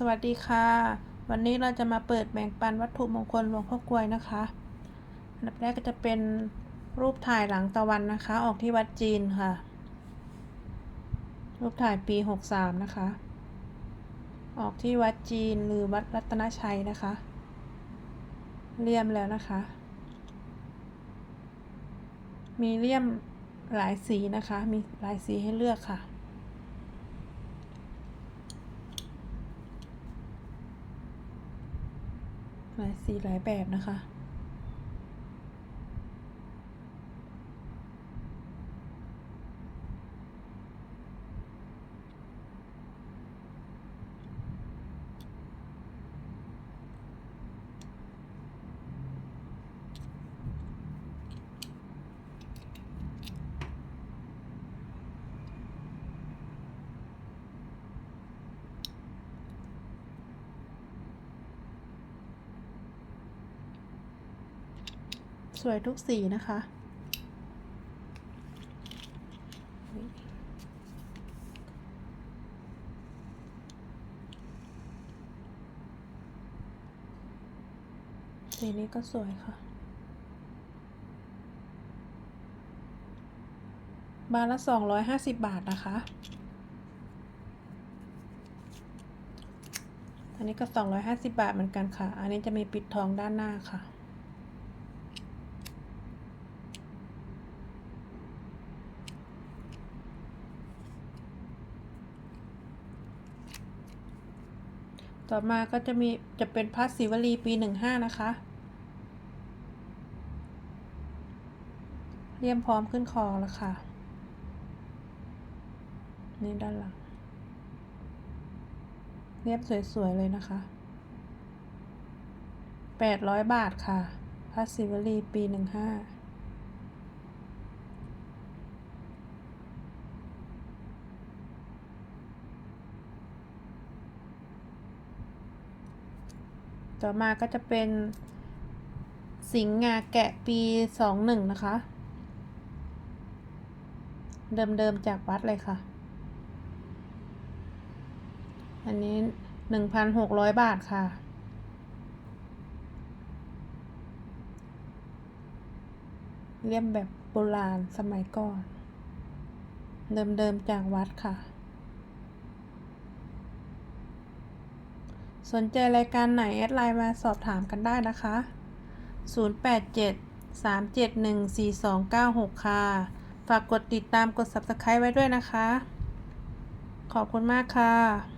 สวัสดีค่ะ วันนี้เราจะมาเปิดแบ่งปันวัตถุมงคลหลวงพ่อกลวยนะคะอันดับแรกก็จะเป็นรูปถ่ายหลังตะวันนะคะ ออกที่วัดจีนค่ะ รูปถ่ายปี63นะคะ ออกที่วัดจีนหรือวัดรัตนชัยนะคะ เลี่ยมแล้วนะคะ มีเลี่ยมหลายสีนะคะ มีหลายสีให้เลือกค่ะ หลายสีหลายแบบนะคะ สวยทุกสีนะคะ สีนี้ก็สวยค่ะ บานละสองร้อยห้าสิบบาทนะคะอันนี้ก็สองร้อยห้าสิบบาทเหมือนกันค่ะ อันนี้จะมีปิดทองด้านหน้าค่ะ ต่อมาก็จะมีจะเป็นพระศิวลีปีหนึ่งห้านะคะ เรียมพร้อมขึ้นคอแล้วค่ะ นี่ด้านหลัง เรียบสวยๆเลยนะคะแปดร้อยบาทค่ะพระศิวลีปีหนึ่งห้า ต่อมาก็จะเป็นสิงห์งาแกะปีสองหนึ่งนะคะ เดิมๆจากวัดเลยค่ะ อันนี้หนึ่งพันหกร้อยบาทค่ะ เลี่ยมแบบโบราณสมัยก่อน เดิมๆจากวัดค่ะ สนใจรายการไหนแอดไลน์มาสอบถามกันได้นะคะ 087 371 4296 ค่ะ ฝากกดติดตามกด subscribe ไว้ด้วยนะคะ ขอบคุณมากค่ะ